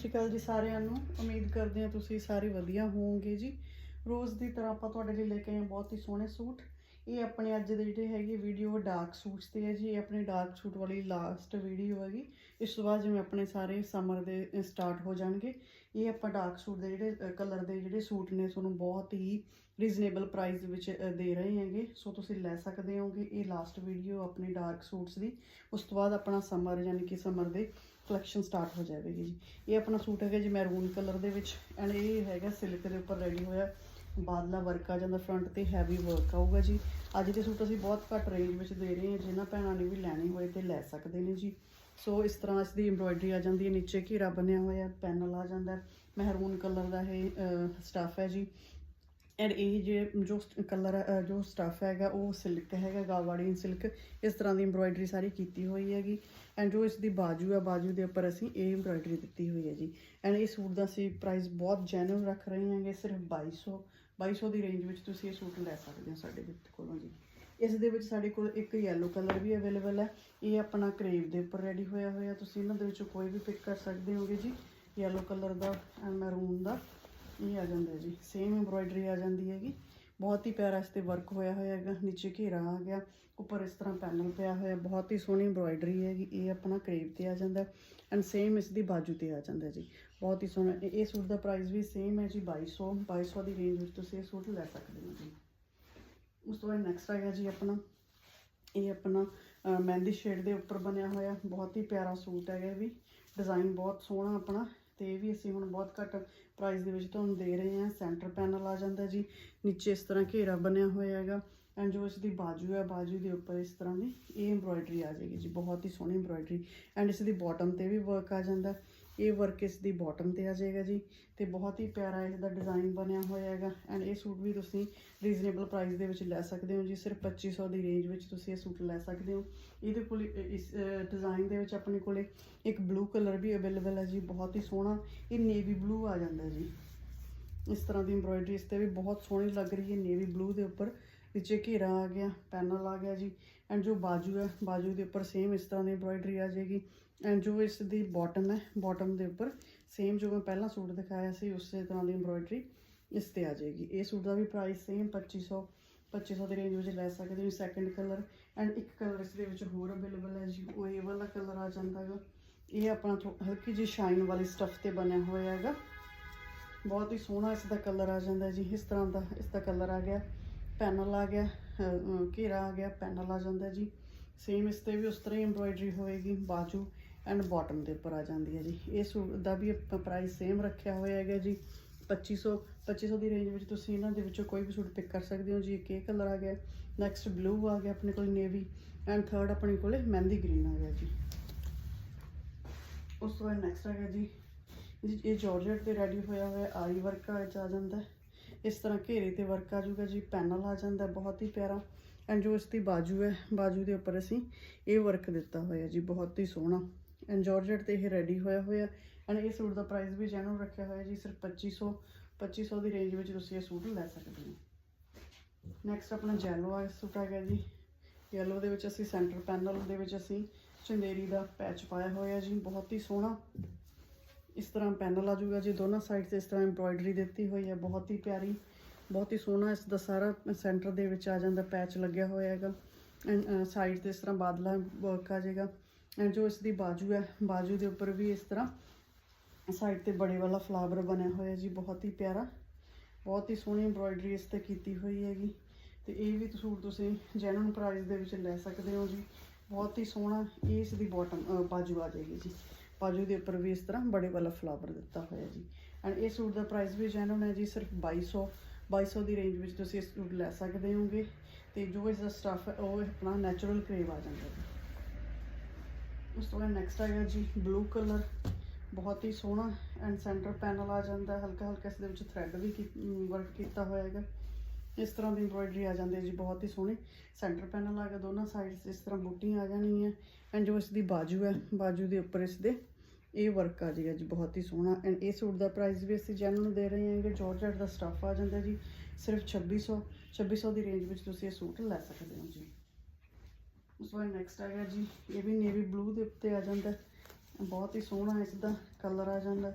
ਸਤਿ ਸ਼੍ਰੀ ਅਕਾਲ ਜੀ ਸਾਰਿਆਂ ਨੂੰ। ਉਮੀਦ ਕਰਦੇ ਹਾਂ ਤੁਸੀਂ ਸਾਰੇ ਵਧੀਆ ਹੋਵੋਗੇ ਜੀ। ਰੋਜ਼ ਦੀ ਤਰ੍ਹਾਂ ਆਪਾਂ ਤੁਹਾਡੇ ਲਈ ਲੈ ਕੇ ਆਏ ਹਾਂ ਬਹੁਤ ਹੀ ਸੋਹਣੇ ਸੂਟ। ਇਹ ਆਪਣੇ ਅੱਜ ਦੇ ਜਿਹੜੇ ਹੈਗੇ ਵੀਡੀਓ ਡਾਰਕ ਸੂਟਸ ਤੇ ਹੈ ਜੀ। ਇਹ ਆਪਣੀ ਡਾਰਕ ਸੂਟ ਵਾਲੀ ਲਾਸਟ ਵੀਡੀਓ ਹੈਗੀ। ਇਸ ਤੋਂ ਬਾਅਦ ਜਿਵੇਂ ਆਪਣੇ ਸਾਰੇ ਸਮਰ ਦੇ ਸਟਾਰਟ ਹੋ ਜਾਣਗੇ। ਇਹ ਆਪਾਂ ਡਾਰਕ ਸੂਟ ਦੇ ਜਿਹੜੇ ਕਲਰ ਦੇ ਜਿਹੜੇ ਸੂਟ ਨੇ, ਤੁਹਾਨੂੰ ਬਹੁਤ ਹੀ ਰੀਜ਼ਨੇਬਲ ਪ੍ਰਾਈਸ ਵਿੱਚ ਦੇ ਰਹੇ ਹੈਗੇ। ਸੋ ਤੁਸੀਂ ਲੈ ਸਕਦੇ ਹੋਗੇ ਇਹ ਲਾਸਟ ਵੀਡੀਓ ਆਪਣੀ ਡਾਰਕ ਸੂਟਸ ਦੀ। ਉਸ ਤੋਂ ਬਾਅਦ ਆਪਣਾ ਸਮਰ ਯਾਨੀ ਕਿ ਸਮਰ ਦੇ ਕਲੈਕਸ਼ਨ ਸਟਾਰਟ ਹੋ ਜਾਵੇਗੀ ਜੀ। ਇਹ ਆਪਣਾ ਸੂਟ ਹੈਗਾ ਜੀ ਮੈਰੂਨ ਕਲਰ ਦੇ ਵਿੱਚ ਐਂਡ ਇਹ ਹੈਗਾ ਸਿਲਕ ਦੇ ਉੱਪਰ ਰੈਡੀ ਹੋਇਆ। ਬਾਦਲਾ ਵਰਕ ਆ ਜਾਂਦਾ ਫਰੰਟ ਤੇ ਹੈਵੀ ਵਰਕ ਆਊਗਾ ਜੀ। ਅੱਜ ਦੇ ਸੂਟ ਅਸੀਂ ਬਹੁਤ ਘੱਟ ਰੇਂਜ ਵਿੱਚ ਦੇ ਰਹੇ ਹਾਂ। ਜਿਨ੍ਹਾਂ ਭੈਣਾਂ ਨੇ ਵੀ ਲੈਣੇ ਹੋਏ ਤੇ ਲੈ ਸਕਦੇ ਨੇ ਜੀ। ਸੋ ਇਸ ਤਰ੍ਹਾਂ ਇਸ ਦੀ ਐਮਬ੍ਰੋਇਡਰੀ ਆ ਜਾਂਦੀ ਹੈ। ਨੀਚੇ ਘੇਰਾ ਬਣਿਆ ਹੋਇਆ, ਪੈਨਲ ਆ ਜਾਂਦਾ ਮਹਿਰੂਨ ਕਲਰ ਦਾ ਇਹ ਸਟਫ ਹੈ ਜੀ। ਐਂਡ ਇਹ ਜੇ ਜੋ ਕਲਰ ਜੋ ਸਟਫ ਹੈਗਾ, ਉਹ ਸਿਲਕ ਹੈਗਾ ਗਾਵਾੜੀਨ ਸਿਲਕ ਇਸ ਤਰ੍ਹਾਂ ਦੀ ਐਮਬ੍ਰੋਇਡਰੀ ਸਾਰੀ ਕੀਤੀ ਹੋਈ ਹੈਗੀ। ਐਂਡ ਜੋ ਇਸ ਦੀ ਬਾਜੂ ਹੈ ਬਾਜੂ ਦੇ ਉੱਪਰ ਅਸੀਂ ਇਹ ਐਮਬ੍ਰੋਇਡਰੀ ਦਿੱਤੀ ਹੋਈ ਹੈ ਜੀ। ਐਂਡ ਇਹ ਸੂਟ ਦਾ ਅਸੀਂ ਪ੍ਰਾਈਸ ਬਹੁਤ ਜੈਨੂਇਨ ਰੱਖ ਰਹੇ ਹਾਂਗੇ, ਸਿਰਫ 2200 2200 ਦੀ ਰੇਂਜ ਵਿੱਚ ਤੁਸੀਂ ਇਹ ਸੂਟ ਲੈ ਸਕਦੇ ਹੋ ਸਾਡੇ ਵਿੱਚ ਕੋਲੋਂ ਜੀ। ਇਸ ਦੇ ਵਿੱਚ ਸਾਡੇ ਕੋਲ ਇੱਕ ਯੈਲੋ ਕਲਰ ਵੀ ਅਵੇਲੇਬਲ ਹੈ। ਇਹ ਆਪਣਾ ਕਰੇਵ ਦੇ ਉੱਪਰ ਰੈਡੀ ਹੋਇਆ ਹੋਇਆ, ਤੁਸੀਂ ਇਹਨਾਂ ਦੇ ਵਿੱਚੋਂ ਕੋਈ ਵੀ ਪਿਕ ਕਰ ਸਕਦੇ ਹੋਗੇ ਜੀ। ਯੈਲੋ ਕਲਰ ਦਾ ਐਂਡ ਮੈਰੂਨ ਦਾ। ਇਹ ਆ ਜਾਂਦਾ ਜੀ। ਸੇਮ ਐਮਬ੍ਰੋਇਡਰੀ ਆ ਜਾਂਦੀ ਹੈਗੀ। ਬਹੁਤ ਹੀ ਪਿਆਰਾ ਇਸ ਤੇ ਵਰਕ ਹੋਇਆ ਹੋਇਆ ਹੈਗਾ। ਨੀਚੇ ਘੇਰਾ ਆ ਗਿਆ। ਉੱਪਰ ਇਸ ਤਰ੍ਹਾਂ ਪੈਨਲ ਪਿਆ ਹੋਇਆ। ਬਹੁਤ ਹੀ ਸੋਹਣੀ ਐਮਬ੍ਰੋਇਡਰੀ ਹੈਗੀ। ਇਹ ਆਪਣਾ ਕਰੇਵ ਤੇ ਆ ਜਾਂਦਾ। ਐਂਡ ਸੇਮ ਇਸ ਦੀ ਬਾਜੂ ਤੇ ਆ ਜਾਂਦਾ ਜੀ। ਬਹੁਤ ਹੀ ਸੋਹਣਾ। ਇਹ ਸੂਟ ਦਾ ਪ੍ਰਾਈਸ ਵੀ ਸੇਮ ਹੈ ਜੀ। 2200 2200 ਦੀ ਰੇਂਜ ਵਿੱਚ ਤੁਸੀਂ ਇਹ ਸੂਟ ਲੈ ਸਕਦੇ ਹੋ ਜੀ। ਉਸ ਤੋਂ ਬਾਅਦ ਨੈਕਸਟ ਆਏਗਾ ਜੀ ਆਪਣਾ। ਇਹ ਆਪਣਾ ਮਹਿੰਦੀ ਸ਼ੇਡ ਦੇ ਉੱਪਰ ਬਣਿਆ ਹੋਇਆ। ਬਹੁਤ ਹੀ ਪਿਆਰਾ ਸੂਟ ਹੈਗਾ ਵੀ। ਡਿਜ਼ਾਈਨ ਬਹੁਤ ਸੋਹਣਾ ਆਪਣਾ। ਤੇ ਇਹ ਵੀ ਅਸੀਂ ਹੁਣ ਬਹੁਤ ਘੱਟ ਪ੍ਰਾਈਸ ਦੇ ਵਿੱਚ ਤੁਹਾਨੂੰ ਦੇ ਰਹੇ ਹਾਂ। ਸੈਂਟਰ ਪੈਨਲ ਆ ਜਾਂਦਾ ਜੀ। ਨੀਚੇ ਇਸ ਤਰ੍ਹਾਂ ਘੇਰਾ ਬਣਿਆ ਹੋਇਆ ਹੈਗਾ। ਐਂਡ ਜੋ ਇਸ ਦੀ ਬਾਜੂ ਹੈ, ਬਾਜੂ ਦੇ ਉੱਪਰ ਇਸ ਤਰ੍ਹਾਂ ਦੀ ਇਹ ਐਮਬ੍ਰੋਇਡਰੀ ਆ ਜਾਏਗੀ ਜੀ। ਬਹੁਤ ਹੀ ਸੋਹਣੀ ਐਮਬ੍ਰੋਇਡਰੀ ਐਂਡ ਇਸ ਦੀ ਬਾਟਮ ਤੇ ਵੀ ਵਰਕ ਆ ਜਾਂਦਾ। ਇਹ ਵਰਕ ਇਸ ਦੀ ਬਾਟਮ ਤੇ ਆ ਜਾਏਗਾ ਜੀ ਤੇ ਬਹੁਤ ਹੀ ਪਿਆਰਾ ਇਸ ਦਾ ਡਿਜ਼ਾਈਨ ਬਣਿਆ ਹੋਇਆ ਹੈਗਾ ਐਂਡ ਇਹ ਸੂਟ ਵੀ ਤੁਸੀਂ ਰੀਜ਼ਨੇਬਲ ਪ੍ਰਾਈਸ ਦੇ ਵਿੱਚ ਲੈ ਸਕਦੇ ਹੋ ਜੀ, ਸਿਰਫ 2500 ਦੀ ਰੇਂਜ ਵਿੱਚ ਤੁਸੀਂ ਇਹ ਸੂਟ ਲੈ ਸਕਦੇ ਹੋ। ਇਹਦੇ ਕੋਲ ਇਸ ਡਿਜ਼ਾਈਨ ਦੇ ਵਿੱਚ ਆਪਣੇ ਕੋਲੇ ਇੱਕ ਬਲੂ ਕਲਰ ਵੀ ਅਵੇਲੇਬਲ ਹੈ ਜੀ, ਬਹੁਤ ਹੀ ਸੋਹਣਾ, ਇਹ ਨੇਵੀ ਬਲੂ ਆ ਜਾਂਦਾ ਜੀ। ਇਸ ਤਰ੍ਹਾਂ ਦੀ ਐਮਬ੍ਰੋਇਡਰੀ ਇਸ ਤੇ ਵੀ ਬਹੁਤ ਸੋਹਣੀ ਲੱਗ ਰਹੀ ਹੈ ਨੇਵੀ ਬਲੂ ਦੇ ਉੱਪਰ ਵਿੱਚ ਘੇਰਾ ਆ ਗਿਆ, ਪੈਨਲ ਆ ਗਿਆ ਜੀ ਐਂਡ ਜੋ ਬਾਜੂ ਹੈ, ਬਾਜੂ ਦੇ ਉੱਪਰ ਸੇਮ ਇਸ ਤਰ੍ਹਾਂ ਦੀ ਐਮਬ੍ਰੋਇਡਰੀ ਆ ਜਾਏਗੀ। ਐਂਡ ਜੋ ਇਸ ਦੀ ਬਾਟਮ ਹੈ ਬਾਟਮ ਦੇ ਉੱਪਰ ਸੇਮ ਜੋ ਮੈਂ ਪਹਿਲਾਂ ਸੂਟ ਦਿਖਾਇਆ ਸੀ, ਉਸੇ ਤਰ੍ਹਾਂ ਦੀ ਐਮਬ੍ਰੋਇਡਰੀ ਇਸ ਤੇ ਆ ਜਾਏਗੀ। ਇਹ ਸੂਟ ਦਾ ਵੀ ਪ੍ਰਾਈਸ ਸੇਮ 2500 2500 ਦੀ ਰੇਂਜ ਵਿੱਚ ਲੈ ਸਕਦੇ ਹੋ ਸੈਕੰਡ ਕਲਰ ਐਂਡ ਇੱਕ ਕਲਰ ਇਸ ਦੇ ਵਿੱਚ ਹੋਰ ਅਵੇਲੇਬਲ ਹੈ ਜੀ, ਉਹ ਇਹ ਵਾਲਾ ਕਲਰ ਆ ਜਾਂਦਾ ਹੈਗਾ ਇਹ ਆਪਣਾ ਥੋ- ਹਲਕੀ ਜਿਹੀ ਸ਼ਾਈਨ ਵਾਲੀ ਸਟਫ ਤੇ ਬਣਿਆ ਹੋਇਆ ਹੈਗਾ। ਬਹੁਤ ਹੀ ਸੋਹਣਾ ਇਸ ਦਾ ਕਲਰ ਆ ਜਾਂਦਾ ਜੀ, ਇਸ ਤਰ੍ਹਾਂ ਦਾ, ਇਸ ਦਾ ਕਲਰ ਆ ਗਿਆ। ਪੈਨਲ ਆ ਗਿਆ ਘੇਰਾ ਆ ਗਿਆ, ਪੈਨਲ ਆ ਜਾਂਦਾ ਜੀ। ਸੇਮ ਇਸ ਤੇ ਵੀ ਉਸ ਤਰ੍ਹਾਂ ਹੀ ਐਮਬ੍ਰੋਇਡਰੀ ਹੋਏਗੀ, ਬਾਜੂ ਐਂਡ ਬਾਟਮ ਦੇ ਉੱਪਰ ਆ ਜਾਂਦੀ ਹੈ ਜੀ। ਇਹ ਸੂਟ ਦਾ ਵੀ ਪ੍ਰਾਈਸ ਸੇਮ ਰੱਖਿਆ ਹੋਇਆ ਹੈਗਾ ਜੀ। 2500 2500 ਦੀ ਰੇਂਜ ਵਿੱਚ ਤੁਸੀਂ ਇਹਨਾਂ ਦੇ ਵਿੱਚੋਂ ਕੋਈ ਵੀ ਸੂਟ ਪਿਕ ਕਰ ਸਕਦੇ ਹੋ ਜੀ। ਇੱਕ ਇਹ ਕਲਰ ਆ ਗਿਆ ਨੈਕਸਟ ਬਲੂ ਆ ਗਿਆ ਆਪਣੇ ਕੋਲ ਨੇਵੀ ਐਂਡ ਥਰਡ ਆਪਣੇ ਕੋਲੇ ਮਹਿੰਦੀ ਗ੍ਰੀਨ ਆ ਗਿਆ ਜੀ। ਉਸ ਤੋਂ ਬਾਅਦ ਨੈਕਸਟ ਆ ਗਿਆ ਜੀ। ਜੀ, ਇਹ ਜਾਰਜਟ ਤੇ ਰੈਡੀ ਹੋਇਆ ਹੋਇਆ, ਆਰੀ ਵਰਕ ਆ ਜਾਂਦਾ। ਹੈ। ਇਸ ਤਰ੍ਹਾਂ ਘੇਰੇ ਤੇ ਵਰਕ ਆ ਜਾਊਗਾ ਜੀ, ਪੈਨਲ ਆ ਜਾਂਦਾ ਬਹੁਤ ਹੀ ਪਿਆਰਾ। ਐਂਡ ਜੋ ਇਸ ਦੀ ਬਾਜੂ ਹੈ, ਬਾਜੂ ਦੇ ਉੱਪਰ ਅਸੀਂ ਇਹ ਵਰਕ ਦਿੱਤਾ ਹੋਇਆ ਜੀ, ਬਹੁਤ ਹੀ ਸੋਹਣਾ। ਐਂਡ ਜਾਰਜਟ ਤੇ ਇਹ ਰੈਡੀ ਹੋਇਆ ਹੋਇਆ। ਐਂਡ ਇਹ ਸੂਟ ਦਾ ਪ੍ਰਾਈਸ ਵੀ ਜੈਨੂਨ ਰੱਖਿਆ ਹੋਇਆ ਜੀ, ਸਿਰਫ 2500 2500 ਦੀ ਰੇਂਜ ਵਿੱਚ ਤੁਸੀਂ ਇਹ ਸੂਟ ਲੈ ਸਕਦੇ ਹੋ। ਨੈਕਸਟ ਆਪਣਾ ਜੈਲੋ ਆ ਸੂਟ ਆ ਗਿਆ ਜੀ। ਯੈਲੋ ਦੇ ਵਿੱਚ ਅਸੀਂ ਸੈਂਟਰ ਪੈਨਲ ਦੇ ਵਿੱਚ ਅਸੀਂ ਚੰਦੇਰੀ ਦਾ ਪੈਚ ਪਾਇਆ ਹੋਇਆ ਜੀ, ਬਹੁਤ ਹੀ ਸੋਹਣਾ। ਇਸ ਤਰ੍ਹਾਂ ਪੈਨਲ ਆ ਜਾਊਗਾ ਜੀ, ਦੋਨਾਂ ਸਾਈਡ ਤੇ ਇਸ ਤਰ੍ਹਾਂ ਐਮਬ੍ਰੋਇਡਰੀ ਦਿੱਤੀ ਹੋਈ ਹੈ, ਬਹੁਤ ਹੀ ਪਿਆਰੀ, ਬਹੁਤ ਹੀ ਸੋਹਣਾ ਇਸ ਦਾ ਸਾਰਾ ਸੈਂਟਰ ਦੇ ਵਿੱਚ ਆ ਜਾਂਦਾ ਪੈਚ ਲੱਗਿਆ ਹੋਇਆ ਹੈਗਾ। ਐਂਡ ਸਾਈਡ ਤੇ ਇਸ ਤਰ੍ਹਾਂ ਬਾਦਲਾ ਵਰਕ ਆ ਜਾਏਗਾ। ਐਂਡ ਜੋ ਇਸ ਦੀ ਬਾਜੂ ਹੈ, ਬਾਜੂ ਦੇ ਉੱਪਰ ਵੀ ਇਸ ਤਰ੍ਹਾਂ ਸਾਈਡ ਤੇ ਬੜੇ ਵਾਲਾ ਫਲਾਵਰ ਬਣਿਆ ਹੋਇਆ ਜੀ, ਬਹੁਤ ਹੀ ਪਿਆਰਾ, ਬਹੁਤ ਹੀ ਸੋਹਣੀ ਐਮਬ੍ਰੋਇਡਰੀ ਇਸ ਤੇ ਕੀਤੀ ਹੋਈ ਹੈਗੀ। ਤੇ ਇਹ ਵੀ ਸੂਟ ਤੁਸੀਂ ਜੈਨੂਨ ਪ੍ਰਾਈਸ ਦੇ ਵਿੱਚ ਲੈ ਸਕਦੇ ਹੋ ਜੀ। ਬਹੁਤ ਹੀ ਸੋਹਣਾ, ਇਹ ਇਸ ਦੀ ਬਾਟਮ ਬਾਜੂ ਆ ਜਾਏਗੀ ਜੀ। ਬਾਜੂ ਦੇ ਉੱਪਰ ਵੀ ਇਸ ਤਰ੍ਹਾਂ ਬੜੇ ਵਾਲਾ ਫਲਾਵਰ ਦਿੱਤਾ ਹੋਇਆ ਜੀ। ਐਂਡ ਇਹ ਸੂਟ ਦਾ ਪ੍ਰਾਈਸ ਵੀ ਜੈਨੂਨ ਹੈ ਜੀ, ਸਿਰਫ 2200 2200 ਦੀ ਰੇਂਜ ਵਿੱਚ ਤੁਸੀਂ ਇਹ ਸੂਟ ਲੈ ਸਕਦੇ ਹੋਗੇ। ਤੇ ਜੋ ਇਸ ਦਾ ਸਟਫ ਹੈ, ਉਹ ਆਪਣਾ ਨੈਚੁਰਲ ਕਰੇਵ ਆ ਜਾਂਦਾ ਜੀ। ਉਸ ਤੋਂ ਬਾਅਦ ਨੈਕਸਟ ਆਏਗਾ ਜੀ ਬਲੂ ਕਲਰ ਬਹੁਤ ਹੀ ਸੋਹਣਾ ਐਂਡ ਸੈਂਟਰ ਪੈਨਲ ਆ ਜਾਂਦਾ ਹਲਕਾ ਹਲਕਾ ਇਸ ਦੇ ਵਿੱਚ ਥ੍ਰੈਡ ਵੀ ਵਰਕ ਕੀਤਾ ਹੋਇਆ ਹੈਗਾ। ਇਸ ਤਰ੍ਹਾਂ ਦੀ ਐਮਬ੍ਰੋਇਡਰੀ ਆ ਜਾਂਦੀ ਹੈ ਜੀ, ਬਹੁਤ ਹੀ ਸੋਹਣੀ। ਸੈਂਟਰ ਪੈਨਲ ਆ ਗਿਆ, ਦੋਨਾਂ ਸਾਈਡਸ ਇਸ ਤਰ੍ਹਾਂ ਬੂਟੀਆਂ ਆ ਜਾਣੀਆਂ। ਐਂਡ ਜੋ ਇਸ ਦੀ ਬਾਜੂ ਹੈ, ਬਾਜੂ ਦੇ ਉੱਪਰ ਇਸ ਦੇ ਇਹ ਵਰਕ ਆ ਜਾਏਗਾ ਜੀ ਬਹੁਤ ਹੀ ਸੋਹਣਾ। ਐਂਡ ਇਹ ਸੂਟ ਦਾ ਪ੍ਰਾਈਸ ਵੀ ਅਸੀਂ ਜੈਨੂਨ ਦੇ ਰਹੇ ਹਾਂ ਕਿ ਜਾਰਜਟ ਦਾ ਸਟੱਫ ਆ ਜਾਂਦਾ ਜੀ। ਸਿਰਫ 2600 2600 ਦੀ ਰੇਂਜ ਵਿੱਚ ਤੁਸੀਂ ਇਹ ਸੂਟ ਲੈ ਸਕਦੇ ਹੋ ਜੀ। ਉਸ ਤੋਂ ਬਾਅਦ ਨੈਕਸਟ ਆ ਗਿਆ ਜੀ, ਇਹ ਵੀ ਨੇਵੀ ਬਲੂ ਦੇ ਉੱਤੇ ਆ ਜਾਂਦਾ। ਬਹੁਤ ਹੀ ਸੋਹਣਾ ਇਸ ਦਾ ਕਲਰ ਆ ਜਾਂਦਾ।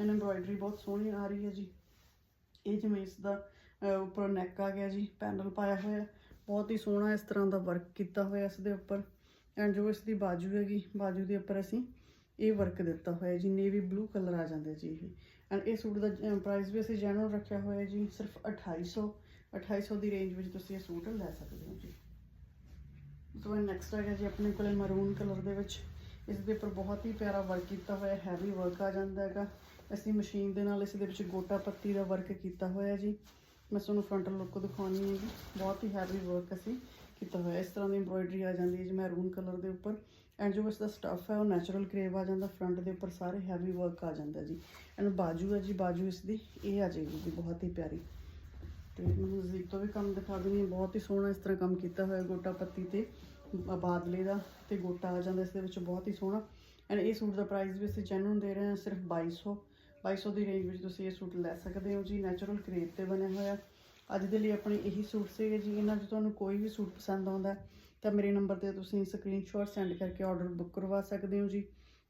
ਐਂਡ ਐਮਬ੍ਰੋਇਡਰੀ ਬਹੁਤ ਸੋਹਣੀ ਆ ਰਹੀ ਹੈ ਜੀ। ਇਹ ਜਿਵੇਂ ਇਸ ਦਾ ਉੱਪਰ ਨੈਕ ਆ ਗਿਆ ਜੀ, ਪੈਨਲ ਪਾਇਆ ਹੋਇਆ। ਬਹੁਤ ਹੀ ਸੋਹਣਾ ਇਸ ਤਰ੍ਹਾਂ ਦਾ ਵਰਕ ਕੀਤਾ ਹੋਇਆ ਇਸ ਦੇ ਉੱਪਰ। ਐਂਡ ਜੋ ਇਸ ਦੀ ਬਾਜੂ ਹੈਗੀ, ਬਾਜੂ ਦੇ ਉੱਪਰ ਅਸੀਂ ਇਹ ਵਰਕ ਦਿੱਤਾ ਹੋਇਆ ਜੀ, ਨੇਵੀ ਬਲੂ ਕਲਰ ਆ ਜਾਂਦਾ ਜੀ ਇਹ। ਐਂਡ ਇਹ ਸੂਟ ਦਾ ਪ੍ਰਾਈਸ ਵੀ ਅਸੀਂ ਜੈਨੂਅਲ ਰੱਖਿਆ ਹੋਇਆ ਜੀ, ਸਿਰਫ 2800 2800 ਦੀ ਰੇਂਜ ਵਿੱਚ ਤੁਸੀਂ ਇਹ ਸੂਟ ਲੈ ਸਕਦੇ ਹੋ ਜੀ। ਉਸ ਤੋਂ ਬਾਅਦ ਨੈਕਸਟ ਹੈਗਾ ਜੀ ਆਪਣੇ ਕੋਲੇ ਮਰੂਨ ਕਲਰ ਦੇ ਵਿੱਚ। ਇਸ ਦੇ ਉੱਪਰ ਬਹੁਤ ਹੀ ਪਿਆਰਾ ਵਰਕ ਕੀਤਾ ਹੋਇਆ ਹੈਵੀ ਵਰਕ ਆ ਜਾਂਦਾ ਹੈਗਾ। ਅਸੀਂ ਮਸ਼ੀਨ ਦੇ ਨਾਲ ਇਸ ਦੇ ਵਿੱਚ ਗੋਟਾ ਪੱਤੀ ਦਾ ਵਰਕ ਕੀਤਾ ਹੋਇਆ ਜੀ। ਮੈਂ ਤੁਹਾਨੂੰ ਫਰੰਟ ਲੁੱਕ ਦਿਖਾਉਣੀ ਹੈ ਜੀ। ਬਹੁਤ ਹੀ ਹੈਵੀ ਵਰਕ ਅਸੀਂ ਕੀਤਾ ਹੋਇਆ। ਇਸ ਤਰ੍ਹਾਂ ਦੀ ਐਮਬ੍ਰੋਇਡਰੀ ਆ ਜਾਂਦੀ ਹੈ ਜੀ ਮੈਰੂਨ ਕਲਰ ਦੇ ਉੱਪਰ। ਐਂਡ ਜੋ ਇਸ ਦਾ ਸਟੱਫ ਹੈ ਉਹ ਨੈਚੁਰਲ ਕਰੇਵ ਆ ਜਾਂਦਾ। ਫਰੰਟ ਦੇ ਉੱਪਰ ਸਾਰੇ ਹੈਵੀ ਵਰਕ ਆ ਜਾਂਦਾ ਜੀ। ਐਂਡ ਬਾਜੂ ਹੈ ਜੀ, ਬਾਜੂ ਇਸ ਦੀ ਇਹ ਆ ਜਾਏਗੀ ਜੀ, ਬਹੁਤ ਹੀ ਪਿਆਰੀ। ਤੇ ਮੈਨੂੰ ਨਜ਼ਦੀਕ ਤੋਂ ਵੀ ਕੰਮ ਦਿਖਾ ਦਿੰਦੀ ਹਾਂ। ਬਹੁਤ ਹੀ ਸੋਹਣਾ ਇਸ ਤਰ੍ਹਾਂ ਕੰਮ ਕੀਤਾ ਹੋਇਆ ਗੋਟਾ ਪੱਤੀ ਤੇ ਬ- ਬਾਦਲੇ ਦਾ ਤੇ ਗੋਟਾ ਆ ਜਾਂਦਾ। ਇਸ ਦੇ ਵਿੱਚ ਬਹੁਤ ਹੀ ਸੋਹਣਾ। ਐਂਡ ਇਹ ਸੂਟ ਦਾ ਪ੍ਰਾਈਸ ਵੀ ਅਸੀਂ ਜੈਨੂਨ ਦੇ ਰਹੇ ਹਾਂ, ਸਿਰਫ 2200 2200 ਦੀ ਰੇਂਜ ਵਿੱਚ ਤੁਸੀਂ ਇਹ ਸੂਟ ਲੈ ਸਕਦੇ ਹੋ ਜੀ ਨੈਚੁਰਲ ਕਰੇਪ ਤੇ ਬਣਿਆ ਹੋਇਆ। ਅੱਜ ਦੇ ਲਈ ਆਪਣੇ ਇਹੀ ਸੂਟ ਸੀਗੇ ਜੀ, ਇਹਨਾਂ 'ਚ ਤੁਹਾਨੂੰ ਕੋਈ ਵੀ ਸੂਟ ਪਸੰਦ ਆਉਂਦਾ ਤਾਂ ਮੇਰੇ ਨੰਬਰ ਤੇ ਤੁਸੀਂ ਸਕਰੀਨਸ਼ਾਟ ਸੈਂਡ ਕਰਕੇ ਆਰਡਰ ਬੁੱਕ ਕਰਵਾ ਸਕਦੇ ਹੋ ਜੀ।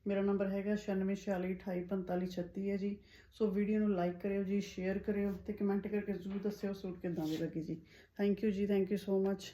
ਮੇਰਾ ਨੰਬਰ ਹੈਗਾ 9646284536 ਹੈ ਜੀ। ਸੋ ਵੀਡੀਓ ਨੂੰ ਲਾਈਕ ਕਰਿਓ ਜੀ ਸ਼ੇਅਰ ਕਰਿਓ ਤੇ ਕਮੈਂਟ ਕਰਕੇ ਜ਼ਰੂਰ ਦੱਸਿਓ ਸੂਟ ਕਿੱਦਾਂ ਦੇ ਲੱਗੇ ਜੀ। Thank you ji thank you so much